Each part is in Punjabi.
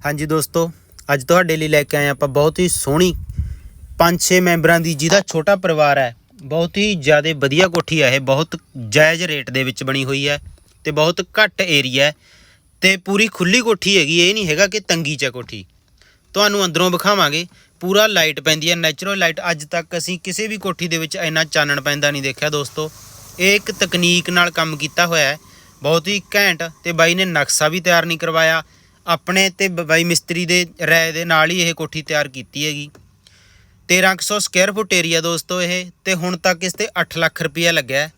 ਹਾਂਜੀ ਦੋਸਤੋ, ਅੱਜ ਤੁਹਾਡੇ ਲਈ ਲੈ ਕੇ ਆਏ ਆਪਾਂ ਬਹੁਤ ਹੀ ਸੋਹਣੀ 5-6 ਮੈਂਬਰਾਂ ਦੀ, ਜਿਹਦਾ ਛੋਟਾ ਪਰਿਵਾਰ ਹੈ, ਬਹੁਤ ਹੀ ਜ਼ਿਆਦਾ ਵਧੀਆ ਕੋਠੀ ਹੈ ਇਹ, ਬਹੁਤ ਜਾਇਜ਼ ਰੇਟ ਦੇ ਵਿੱਚ ਬਣੀ ਹੋਈ ਹੈ ਤੇ ਬਹੁਤ ਘੱਟ ਏਰੀਆ ਹੈ ਤੇ ਪੂਰੀ ਖੁੱਲੀ ਕੋਠੀ ਹੈਗੀ, ਇਹ ਨਹੀਂ ਹੈਗਾ ਕਿ ਤੰਗੀ ਚ ਹੈ ਕੋਠੀ। ਤੁਹਾਨੂੰ ਅੰਦਰੋਂ ਵਿਖਾਵਾਂਗੇ, ਪੂਰਾ ਲਾਈਟ ਪੈਂਦੀ ਹੈ ਨੈਚੁਰਲ ਲਾਈਟ ਅੱਜ ਤੱਕ ਅਸੀਂ ਕਿਸੇ ਵੀ ਕੋਠੀ ਦੇ ਵਿੱਚ ਇੰਨਾ ਚਾਨਣ ਪੈਂਦਾ ਨਹੀਂ ਦੇਖਿਆ ਦੋਸਤੋ। ਇਹ ਇੱਕ ਤਕਨੀਕ ਨਾਲ ਕੰਮ ਕੀਤਾ ਹੋਇਆ ਹੈ, ਬਹੁਤ ਹੀ ਘੈਂਟ, ਤੇ ਬਾਈ ਨੇ ਨਕਸ਼ਾ ਵੀ ਤਿਆਰ ਨਹੀਂ ਕਰਵਾਇਆ ਆਪਣੇ ਤੇ ਬ- ਬਾਈ ਮਿਸਤਰੀ ਦੇ ਰਾਏ ਦੇ ਨਾਲ ਹੀ ਇਹ ਕੋਠੀ ਤਿਆਰ ਕੀਤੀ ਹੈਗੀ। 1300 ਸਕੁਅਰ ਫੁੱਟ ਏਰੀਆ ਦੋਸਤੋ ਇਹ, ਤੇ ਹੁਣ ਤੱਕ ਇਸ ਤੇ 8 ਲੱਖ ਰੁਪਇਆ ਲੱਗਿਆ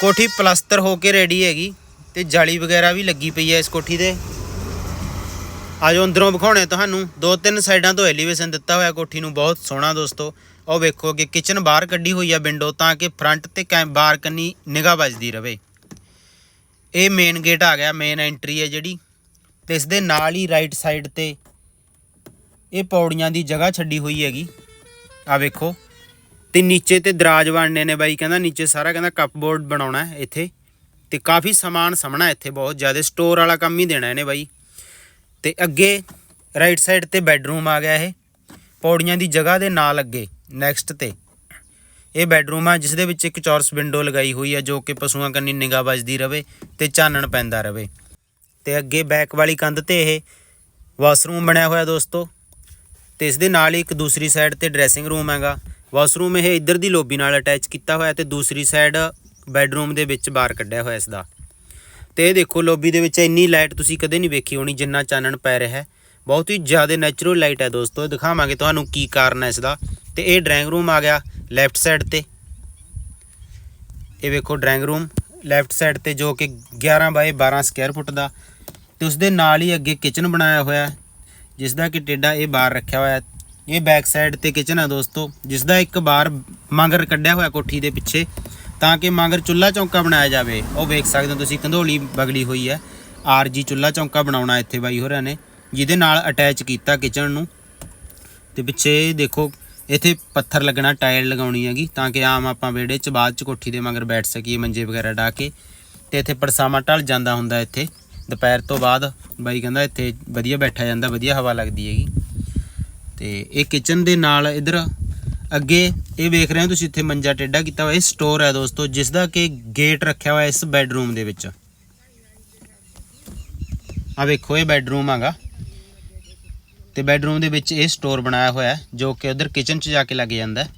ਕੋਠੀ ਪਲਸਤਰ ਹੋ ਕੇ ਰੈਡੀ ਹੈਗੀ, ਤੇ ਜਾਲੀ ਵਗੈਰਾ ਵੀ ਲੱਗੀ ਪਈ ਹੈ ਇਸ ਕੋਠੀ ਦੇ ਆਜੋ ਅੰਦਰੋਂ ਵਿਖਾਉਣੇ ਤੁਹਾਨੂੰ। ਦੋ ਤਿੰਨ ਸਾਈਡਾਂ ਤੋਂ ਐਲੀਵੇਸ਼ਨ ਦਿੱਤਾ ਹੋਇਆ ਕੋਠੀ ਨੂੰ, ਬਹੁਤ ਸੋਹਣਾ ਦੋਸਤੋ। ਉਹ ਵੇਖੋ ਕਿ ਕਿਚਨ ਬਾਹਰ ਕੱਢੀ ਹੋਈ ਆ ਵਿੰਡੋ ਤਾਂ ਕਿ ਫਰੰਟ ਤੇ ਕੈਮ ਬਾਹਰ ਕੰਨੀ ਨਿਗਾਹ ਵੱਜਦੀ ਰਵੇ। ਇਹ ਮੇਨ ਗੇਟ ਆ ਗਿਆ ਮੇਨ ਐਂਟਰੀ ਹੈ ਜਿਹੜੀ। ਤੇ ਇਸ ਦੇ ਨਾਲ ਹੀ ਰਾਈਟ ਸਾਈਡ ਤੇ ਇਹ ਪੌੜੀਆਂ ਦੀ ਜਗ੍ਹਾ ਛੱਡੀ ਹੋਈ ਹੈਗੀ। ਆ ਵੇਖੋ। ਤੇ ਨੀਚੇ ਤੇ ਦਰਾਜ ਬਣਨੇ ਨੇ ਬਾਈ ਕਹਿੰਦਾ, ਨੀਚੇ ਸਾਰਾ ਕਹਿੰਦਾ ਕੱਪਬੋਰਡ ਬਣਾਉਣਾ ਹੈ ਇੱਥੇ। ਤੇ ਕਾਫੀ ਸਮਾਨ ਸਮਣਾ ਇੱਥੇ ਬਹੁਤ ਜ਼ਿਆਦਾ। ਸਟੋਰ ਵਾਲਾ ਕੰਮ ਹੀ ਦੇਣਾ ਇਹਨੇ ਬਾਈ। ਤੇ ਅੱਗੇ ਰਾਈਟ ਸਾਈਡ ਤੇ ਬੈੱਡਰੂਮ ਆ ਗਿਆ ਇਹ। ਪੌੜੀਆਂ ਦੀ ਜਗ੍ਹਾ ਦੇ ਨਾਲ ਅੱਗੇ ਨੈਕਸਟ ਤੇ। ਇਹ ਬੈੱਡਰੂਮ ਆ ਜਿਸ ਦੇ ਵਿੱਚ ਇੱਕ ਚੌਰਸ ਵਿੰਡੋ ਲਗਾਈ ਹੋਈ ਹੈ ਜੋ ਕਿ ਪਸ਼ੂਆਂ ਕੰਨੀ ਨਿਗਾਹ ਵੱਜਦੀ ਰਵੇ ਤੇ ਚਾਨਣ ਪੈਂਦਾ ਰਵੇ। ਤੇ ਅੱਗੇ ਬੈਕ ਵਾਲੀ ਕੰਧ ਤੇ ਇਹ ਵਾਸ਼ਰੂਮ ਬਣਿਆ ਹੋਇਆ ਦੋਸਤੋ। ਤੇ ਇਸ ਦੇ ਨਾਲ ਹੀ ਇੱਕ ਦੂਸਰੀ ਸਾਈਡ ਤੇ ਡਰੈਸਿੰਗ ਰੂਮ ਹੈਗਾ। ਵਾਸ਼ਰੂਮ ਇਹ ਇੱਧਰ ਦੀ ਲੋਬੀ ਨਾਲ ਅਟੈਚ ਕੀਤਾ ਹੋਇਆ ਤੇ ਦੂਸਰੀ ਸਾਈਡ ਬੈੱਡਰੂਮ ਦੇ ਵਿੱਚ ਬਾਹਰ ਕੱਢਿਆ ਹੋਇਆ ਇਸ ਦਾ ਤੇ ਇਹ ਦੇਖੋ ਲੋਬੀ ਦੇ ਵਿੱਚ ਇੰਨੀ ਲਾਈਟ ਤੁਸੀਂ ਕਦੇ ਨਹੀਂ ਵੇਖੀ ਹੋਣੀ ਜਿੰਨਾ ਚਾਨਣ ਪੈ ਰਿਹਾ ਹੈ। ਬਹੁਤ ਹੀ ਜ਼ਿਆਦਾ ਨੈਚੁਰਲ ਲਾਈਟ ਹੈ ਦੋਸਤੋ। ਦਿਖਾਵਾਂਗੇ ਤੁਹਾਨੂੰ ਕੀ ਕਾਰਨ ਹੈ ਇਸ ਦਾ ਤੇ ਇਹ ਡਰਾਇੰਗ ਰੂਮ ਆ ਗਿਆ ਲੈਫਟ ਸਾਈਡ ਤੇ। ਇਹ ਵੇਖੋ ਡਰਾਇੰਗ ਰੂਮ ਲੈਫਟ ਸਾਈਡ ਤੇ ਜੋ ਕਿ 11 ਬਾਏ 12 ਸਕੁਅਰ ਫੁੱਟ ਦਾ। ਤੇ ਉਸ ਦੇ ਨਾਲ ਹੀ ਅੱਗੇ ਕਿਚਨ ਬਣਾਇਆ ਹੋਇਆ ਹੈ ਜਿਸ ਦਾ ਕਿ ਟੇਡਾ ਇਹ ਬਾਹਰ ਰੱਖਿਆ ਹੋਇਆ ਇਹ ਬੈਕ ਸਾਈਡ ਤੇ ਕਿਚਨ ਹੈ ਦੋਸਤੋ ਜਿਸ ਦਾ ਇੱਕ ਬਾਹਰ ਮਾਂਗਰ ਕੱਢਿਆ ਹੋਇਆ ਕੋਠੀ ਦੇ ਪਿੱਛੇ, ਤਾਂ ਕਿ ਮਾਂਗਰ ਚੁੱਲਾ ਚੌਂਕਾ ਬਣਾਇਆ ਜਾਵੇ। ਉਹ ਵੇਖ ਸਕਦੇ ਹੋ ਤੁਸੀਂ, ਕੰਧੋਲੀ ਬਗਲੀ ਹੋਈ ਹੈ। ਆਰਜੀ ਚੁੱਲਾ ਚੌਂਕਾ ਬਣਾਉਣਾ ਇੱਥੇ ਬਾਈ ਹੋਰਾਂ ਨੇ, ਜਿਹਦੇ ਨਾਲ ਅਟੈਚ ਕੀਤਾ ਕਿਚਨ ਨੂੰ। ਤੇ ਪਿੱਛੇ ਦੇਖੋ, ਇੱਥੇ ਪੱਥਰ ਲੱਗਣਾ ਟਾਇਲ ਲਗਾਉਣੀ ਹੈਗੀ, ਤਾਂ ਕਿ ਆਮ ਆਪਾਂ ਵਿਹੜੇ 'ਚ ਬਾਅਦ 'ਚ ਕੋਠੀ ਦੇ ਮਗਰ ਬੈਠ ਸਕੀਏ, ਮੰਜੇ ਵਗੈਰਾ ਢਾ ਕੇ। ਤੇ ਇੱਥੇ ਪਰਸਾਮਾ ਢਲ ਜਾਂਦਾ ਹੁੰਦਾ ਇੱਥੇ। ਦੁਪਹਿਰ ਤੋਂ ਬਾਅਦ ਬਾਈ ਕਹਿੰਦਾ ਇੱਥੇ ਵਧੀਆ ਬੈਠਾ ਜਾਂਦਾ, ਵਧੀਆ ਹਵਾ ਲੱਗਦੀ ਹੈਗੀ। ਤੇ ਇਹ ਕਿਚਨ ਦੇ ਨਾਲ ਇਧਰ ਅੱਗੇ ਇਹ ਵੇਖ ਰਹੇ ਹੋ ਤੁਸੀਂ ਇੱਥੇ ਮੰਜਾ ਟੇਢਾ ਕੀਤਾ ਹੋਇਆ, ਇਹ ਸਟੋਰ ਹੈ ਦੋਸਤੋ ਜਿਸ ਦਾ ਕਿ ਗੇਟ ਰੱਖਿਆ ਹੋਇਆ ਇਸ ਬੈੱਡਰੂਮ ਦੇ ਵਿੱਚ। ਆ ਵੇਖੋ, ਇਹ ਬੈੱਡਰੂਮ ਹੈਗਾ। ਤੇ ਬੈੱਡਰੂਮ ਦੇ ਵਿੱਚ ਇਹ ਸਟੋਰ ਬਣਾਇਆ ਹੋਇਆ ਜੋ ਕਿ ਉਧਰ ਕਿਚਨ 'ਚ ਜਾ ਕੇ ਲੱਗ ਜਾਂਦਾ ਹੈ।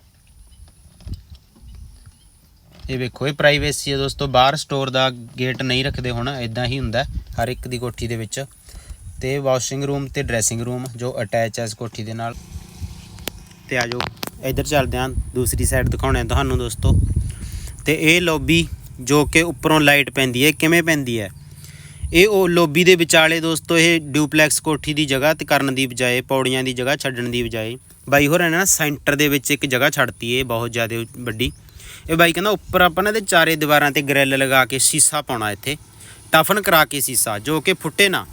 ਇਹ ਵੇਖੋ, ਇਹ ਪ੍ਰਾਈਵੇਸੀ ਹੈ ਦੋਸਤੋ, ਬਾਹਰ ਸਟੋਰ ਦਾ ਗੇਟ ਨਹੀਂ ਰੱਖਦੇ ਹੁਣ ਇਦਾਂ ਹੀ ਹੁੰਦਾ ਹਰ ਇੱਕ ਦੀ ਕੋਠੀ ਦੇ ਵਿੱਚ। ਤੇ ਵਾਸ਼ਿੰਗ ਰੂਮ ਤੇ ਡਰੈਸਿੰਗ ਰੂਮ ਜੋ ਅਟੈਚ ਹੈ ਇਸ ਕੋਠੀ ਦੇ ਨਾਲ। ਤੇ ਆਜੋ ਇੱਧਰ ਚੱਲਦੇ ਹਾਂ, ਦੂਸਰੀ ਸਾਈਡ ਦਿਖਾਉਣੇ ਤੁਹਾਨੂੰ ਦੋਸਤੋ। ਤੇ ਇਹ ਲੌਬੀ ਜੋ ਕਿ ਉੱਪਰੋਂ ਲਾਈਟ ਪੈਂਦੀ ਹੈ ਕਿਵੇਂ ਪੈਂਦੀ ਹੈ? ਇਹ ਉਹ ਲੋਬੀ ਦੇ ਵਿਚਾਲੇ ਦੋਸਤੋ, ਇਹ ਡਿਊਪਲੈਕਸ ਕੋਠੀ ਦੀ ਜਗ੍ਹਾ ਤੇ ਕਰਨ ਦੀ ਬਜਾਏ, ਪੌੜੀਆਂ ਦੀ ਜਗ੍ਹਾ ਛੱਡਣ ਦੀ ਬਜਾਏ। ਬਾਈ ਹੋਰ ਨੇ ਨਾ ਸੈਂਟਰ ਦੇ ਵਿੱਚ ਇੱਕ ਜਗ੍ਹਾ ਛੱਡਤੀ ਇਹ ਬਹੁਤ ਜ਼ਿਆਦਾ ਵੱਡੀ। ਇਹ ਬਾਈ ਕਹਿੰਦਾ ਉੱਪਰ ਆਪਾਂ ਨਾ ਇਹਦੇ ਚਾਰੇ ਦੀਵਾਰਾਂ ਤੇ ਗ੍ਰਿਲ ਲਗਾ ਕੇ ਸੀਸਾ ਪਾਉਣਾ ਇੱਥੇ। ਟਫਨ ਕਰਾ ਕੇ ਸੀਸਾ, ਜੋ ਕਿ ਫੁੱਟੇ ਨਾ।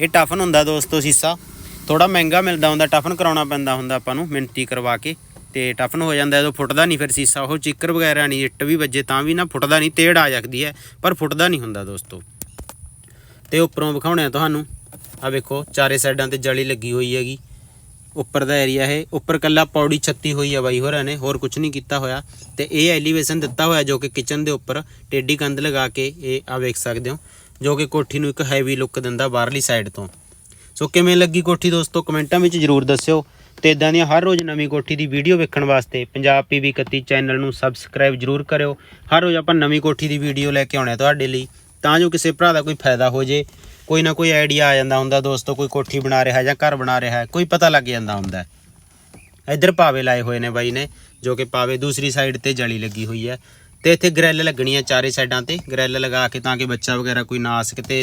ਇਹ ਟਫਨ ਹੁੰਦਾ ਦੋਸਤੋ ਸੀਸਾ। ਥੋੜਾ ਮਹਿੰਗਾ ਮਿਲਦਾ ਹੁੰਦਾ, ਟਫਨ ਕਰਾਉਣਾ ਪੈਂਦਾ ਹੁੰਦਾ ਆਪਾਂ ਨੂੰ ਮਿੰਟੀ ਕਰਵਾ ਕੇ। ਤੇ ਟਫਨ ਹੋ ਜਾਂਦਾ ਜਦੋਂ ਫੁੱਟਦਾ ਨਹੀਂ ਫਿਰ ਸੀਸਾ, ਉਹ ਚਿੱਕਰ ਵਗੈਰਾ ਨਹੀਂ, ਇੱਟ ਵੀ ਵੱਜੇ ਤਾਂ ਵੀ ਨਾ ਫੁੱਟਦਾ ਨਹੀਂ, ਤੇੜ ਆ ਜਾਂਦੀ ਹੈ, ਪਰ ਫੁੱਟਦਾ ਨਹੀਂ ਹੁੰਦਾ ਦੋਸਤੋ। ਤੇ ਉੱਪਰੋਂ ਵਿਖਾਉਣੇ ਆ ਤੁਹਾਨੂੰ। ਆ ਵੇਖੋ, ਚਾਰੇ ਸਾਈਡਾਂ ਤੇ ਜਾਲੀ ਲੱਗੀ ਹੋਈ ਹੈਗੀ। ਉੱਪਰ ਦਾ ਏਰੀਆ ਹੈ ਉੱਪਰ ਕੱਲਾ ਪੌੜੀ ਛੱਤੀ ਹੋਈ ਆ ਬਾਈ ਹੋਰਾਂ ਨੇ, ਹੋਰ ਕੁਝ ਨਹੀਂ ਕੀਤਾ ਹੋਇਆ। ਤੇ ਇਹ ਐਲੀਵੇਸ਼ਨ ਦਿੱਤਾ ਹੋਇਆ ਜੋ ਕਿ ਕਿਚਨ ਦੇ ਉੱਪਰ, ਟੇਢੀ ਕੰਧ ਲਗਾ ਕੇ ਇਹ ਆ ਵੇਖ ਸਕਦੇ ਹੋ, ਜੋ ਕਿ ਕੋਠੀ ਨੂੰ ਇੱਕ ਹੈਵੀ ਲੁੱਕ ਦਿੰਦਾ ਬਾਹਰਲੀ ਸਾਈਡ ਤੋਂ। ਸੋ ਕਿਵੇਂ ਲੱਗੀ ਕੋਠੀ ਦੋਸਤੋ, ਕਮੈਂਟਾਂ ਵਿੱਚ ਜਰੂਰ ਦੱਸਿਓ। ਤੇ ਇਦਾਂ ਦੀਆਂ ਹਰ ਰੋਜ਼ ਨਵੀਂ ਕੋਠੀ ਦੀ ਵੀਡੀਓ ਵੇਖਣ ਵਾਸਤੇ ਪੰਜਾਬ ਪੀਵੀ 31 ਚੈਨਲ ਨੂੰ ਸਬਸਕ੍ਰਾਈਬ ਜਰੂਰ ਕਰਿਓ। ਹਰ ਰੋਜ਼ ਆਪਾਂ ਨਵੀਂ ਕੋਠੀ ਦੀ ਵੀਡੀਓ ਲੈ ਕੇ ਆਉਣੇ ਤੁਹਾਡੇ ਲਈ, ਤਾਂ ਜੋ ਕਿਸੇ ਭਰਾ ਦਾ ਕੋਈ ਫਾਇਦਾ ਹੋ ਜੇ। ਕੋਈ ਨਾ ਕੋਈ ਆਈਡੀਆ ਆ ਜਾਂਦਾ ਹੁੰਦਾ, ਦੋਸਤੋ, ਕੋਈ ਕੋਠੀ ਬਣਾ ਰਿਹਾ, ਜਾਂ ਘਰ ਬਣਾ ਰਿਹਾ, ਕੋਈ ਪਤਾ ਲੱਗ ਜਾਂਦਾ ਹੁੰਦਾ। ਇੱਧਰ ਪਾਵੇ ਲਾਏ ਹੋਏ ਨੇ ਬਾਈ ਨੇ, ਜੋ ਕਿ ਪਾਵੇ ਦੂਸਰੀ ਸਾਈਡ ਤੇ ਜਲੀ ਲੱਗੀ ਹੋਈ ਹੈ। ਤੇ ਇੱਥੇ ਗ੍ਰਿਲ ਲੱਗਣੀ ਹੈ ਚਾਰੇ ਸਾਈਡਾਂ ਤੇ ਗ੍ਰਿਲ ਲਗਾ ਕੇ ਤਾਂ ਕਿ ਬੱਚਾ ਵਗੈਰਾ ਕੋਈ ਨਾ ਆ ਸਕੇ